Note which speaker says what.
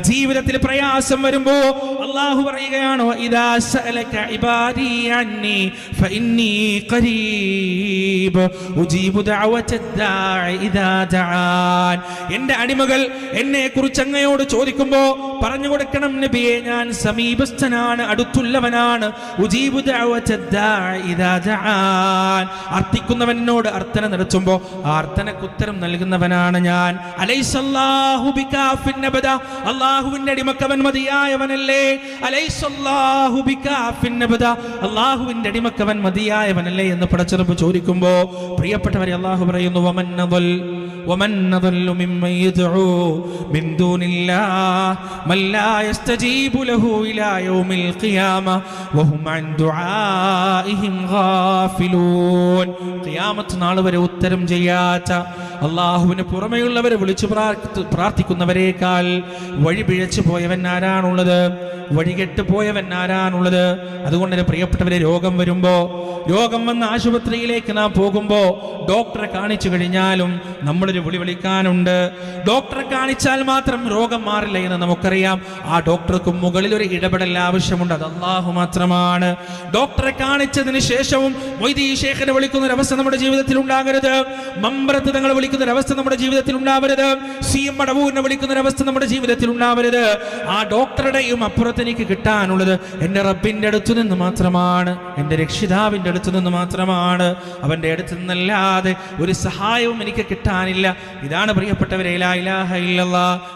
Speaker 1: ജീവിതത്തിൽ പ്രയാസം വരുമ്പോ അള്ളാഹു പറയുകയാണോ എന്റെ അടിമകൾ എന്നെ കുറിച്ച് അങ്ങയോട് ചോദിക്കുമ്പോ പറഞ്ഞു കൊടുക്കണം നബിയെ ഞാൻ സമീപസ്ഥനാണ് അടുത്തുള്ളവനാണ് അർത്ഥിക്കുന്നവനോട് അർത്ഥന നടത്തുമ്പോ ആ അർത്ഥനക്ക് നൽകുന്നവനാണ് ഞാൻ. അലൈസല്ലാഹു അള്ളാഹുവിന്റെ അടിമക്കവൻ മതിയായവനല്ലേ അലൈസല്ലാഹു ബികാഫിൻ അബദ അള്ളാഹുവിന്റെ അടിമക്കവൻ മതിയായവനല്ലേ എന്ന് പടച്ചെറുപ്പ് ചോദിക്കുമ്പോ പ്രിയപ്പെട്ടവരെ അള്ളാഹു പറയുന്നു വമൻ നദൽ ومن نضل ممن يدعو من دون الله من لا يستجيب له إلى يوم القيامة وهم عن دعائهم غافلون قيامة നാൾ വരെ ഉത്തരം ചെയ്യാത്ത അള്ളാഹുവിന് പുറമെയുള്ളവരെ വിളിച്ചു പ്രാർത്ഥിക്കുന്നവരേക്കാൾ വഴി പിഴച്ചു പോയവൻ ആരാണുള്ളത്? വഴികെട്ട് പോയവൻ ആരാണുള്ളത്? അതുകൊണ്ട് തന്നെ പ്രിയപ്പെട്ടവരെ രോഗം വരുമ്പോ രോഗം വന്ന ആശുപത്രിയിലേക്ക് നാം പോകുമ്പോ ഡോക്ടറെ കാണിച്ചു കഴിഞ്ഞാലും നമ്മളൊരു വിളി വിളിക്കാനുണ്ട്. ഡോക്ടറെ കാണിച്ചാൽ മാത്രം രോഗം മാറില്ല എന്ന് നമുക്കറിയാം. ആ ഡോക്ടർക്ക് മുകളിൽ ഒരു ഇടപെടൽ ആവശ്യമുണ്ട്. അത് അള്ളാഹു മാത്രമാണ്. ഡോക്ടറെ കാണിച്ചതിന് ശേഷവും മൊയ്തീ ശേഖരെ വിളിക്കുന്ന ഒരു അവസ്ഥ നമ്മുടെ ജീവിതത്തിൽ ഉണ്ടാകരുത്. മമ്പറത്ത് തങ്ങളെ വിളിക്കുന്ന ഒരവസ്ഥ നമ്മുടെ ജീവിതത്തിൽ ഉണ്ടാവരുത്. സി എം മടവൂരിനെ വിളിക്കുന്ന ഒരവസ്ഥ നമ്മുടെ ജീവിതത്തിൽ ഉണ്ടാവരുത്. ആ ഡോക്ടറുടെയും അപ്പുറത്ത് എനിക്ക് കിട്ടാനുള്ളത് എന്റെ റബ്ബിന്റെ അടുത്തു നിന്ന് മാത്രമാണ്. എന്റെ രക്ഷിതാവിന്റെ അടുത്തു നിന്ന് മാത്രമാണ്. അവന്റെ അടുത്ത് നിന്നല്ലാതെ ഒരു സഹായവും എനിക്ക് കിട്ടാനില്ല. ഇതാണ് പ്രിയപ്പെട്ടവരെ ഇലാ ഇലാഹ ഇല്ലല്ലാ.